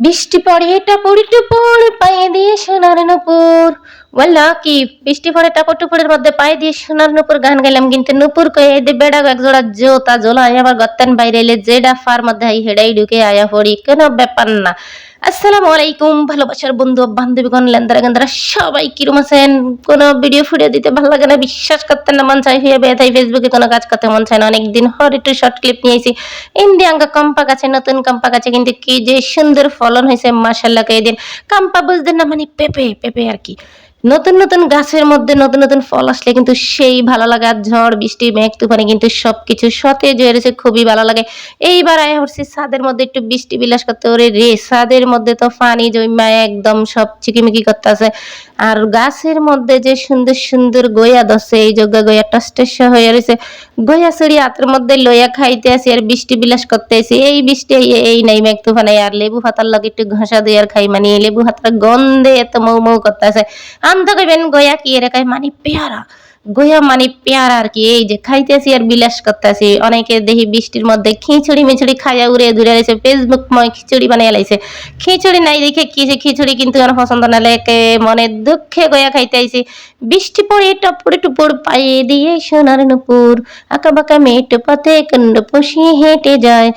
বৃষ্টি পড়ে পড়ি টুপুর, পায়ে দিয়ে সোনার নূপুর। বললা কি বৃষ্টি পড়ে টাপর টুপুরের মধ্যে পায়ে দিয়ে সোনার নূপুর গান গাইলাম, কিন্তু নূপুর কয়ে দে বেড়া এক জোড়া জোতা জোলা আবার গত্তান বাইরে এলে যেডা ফার মধ্যে হেডাই ঢুকে আয়া পড়ি, কোনো ব্যাপার না। আসসালামু আলাইকুম, ভালোবাসার বন্ধু, বান্ধবীগণ লেন্দারা গেন্দারা সবাই কিরম আছেন। কোনো ভিডিও ফুডিও দিতে ভালো লাগে না, বিশ্বাস করতে না, মন চাই হয়ে বেথাই ফেসবুকে কোনো কাজ করতে মন চায় না। অনেকদিন হর একটু শর্ট ক্লিপ নিয়েছি ইন্ডিয়াঙ্গা কম্পা গাছে নতুন কম্পা গাছে কিন্তু কি যে সুন্দর ফলন হয়েছে মাসাল্লাহ এই দিন। কাম্পা বুঝতেন না মানে পেঁপে পেঁপে আর কি। নতুন নতুন গাছের মধ্যে নতুন নতুন ফল আসলে কিন্তু সেই ভালো লাগে। আর ঝড়, বৃষ্টি, মেঘ, তুফানে কিন্তু সবকিছু সতেজ হয়ে রয়েছে, খুবই ভালো লাগে। এইবার আয় হচ্ছে, ছাদের মধ্যে একটু বৃষ্টি বিলাস করতে ওরে রে, ছাদের মধ্যে তো পানি জমা একদম সব চিকিমিকি করতে আছে আর গাছের মধ্যে যে সুন্দর সুন্দর গয়া দছে এই যোগ্য গয়া টস্টেস হয়ে রয়েছে গয়া চড়ি হাতের মধ্যে লইয়া খাইতে আসি আর বৃষ্টি বিলাস করতে আসি। এই বৃষ্টি, এই- নাই মেঘ তুফানে। আর লেবু পাতার লগে একটু ঘষা দিয়ে আর খাই মানে। লেবু হাতটা গন্ধে এত মৌ মৌ করতে আছে আনতে কইবেন গয়া কি এর খাই মানে পেয়ারা। গয়া মানে পেয়ারা আর কি, এই যে খাইতেছি আর বিলাস করতেছি। অনেকে দেখি বৃষ্টির মধ্যে খিচুড়ি মিচুড়ি খাইয়া উড়ে ধরে ফেসবুক ময় খিচুড়ি বানিয়ে লাইছে। খিচুড়ি নাই দেখে কি যে খিচুড়ি কিন্তু আমার পছন্দ না লেকে মনে দুঃখে গয়া খাইতে আইছি বৃষ্টি পড়ে টপুর টুপুর পায়ে দিয়ে সোনার নুপুর, আঁকা বাঁকা মেয়েটো পথে কুণ্ড পশি হেঁটে যায়।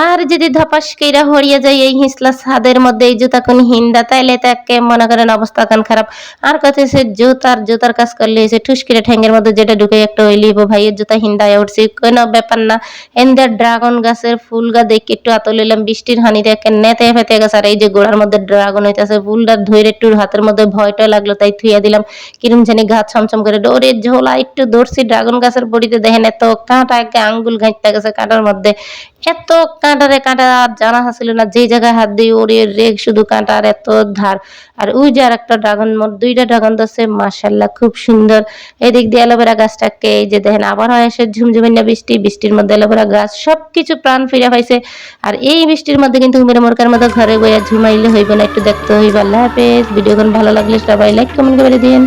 আর যদি ধপাস কইরা হরিয়া যায় এই হিসলা ছাদের মধ্যে, এই জুতা কোন হিন্দা, তাইলে তাকে মনে করেন অবস্থা কান খারাপ। আর কথা সে জুতার জুতার কাজ করলে সে ঠুসকিরে ঠ্যাঙ্গের মধ্যে যেটা ঢুকে একটা ওই লিব ভাইয়ের জুতা হিন্দায় উঠছে কোনো ব্যাপার না, এন্দের ড্রাগন গাছের ফুল গা দেখে একটু আতো লইলাম, বৃষ্টির হানি দেখে নেতে ফেতে গেছে। আর এই যে গোড়ার মধ্যে ড্রাগন হইতেছে ফুলটা ধরে একটু হাতের মধ্যে ভয়টা লাগল, তাই থুইয়া দিলাম। কিরম জানি গাছ ছমছম করে ডোরে ঝোলা একটু ধরছি ড্রাগন গাছের বড়িতে দেখেন এত কাঁটা, একে আঙ্গুল ঘাঁটতে গেছে কাঁটার মধ্যে। এত কাঁটারে কাঁটা আর জানা ছিল না যে জায়গায় হাত দিয়ে ওরে রেগ শুধু কাঁটা আর এত ধার। আর ওই যে আর একটা ড্রাগন মোট দুইটা ড্রাগন ধরছে মার্শাল্লাহ খুব সুন্দর। এদিক দিয়ে অ্যালোভেরা গাছটাকে, এই যে দেখেন, আবার হয় এসে ঝুমঝুমিনা বৃষ্টি, বৃষ্টির মধ্যে অ্যালোভেরা গাছ, সবকিছু প্রাণ ফিরে পাইছে। আর এই বৃষ্টির মধ্যে কিন্তু হুমের মোরকার মতো ঘরে বইয়া ঝুমাইলে হইব না, একটু দেখতে হইব। আল্লাহ হাফেজ ভিডিওখন ভালো লাগলে সবাই লাইক কমেন্ট করে দিন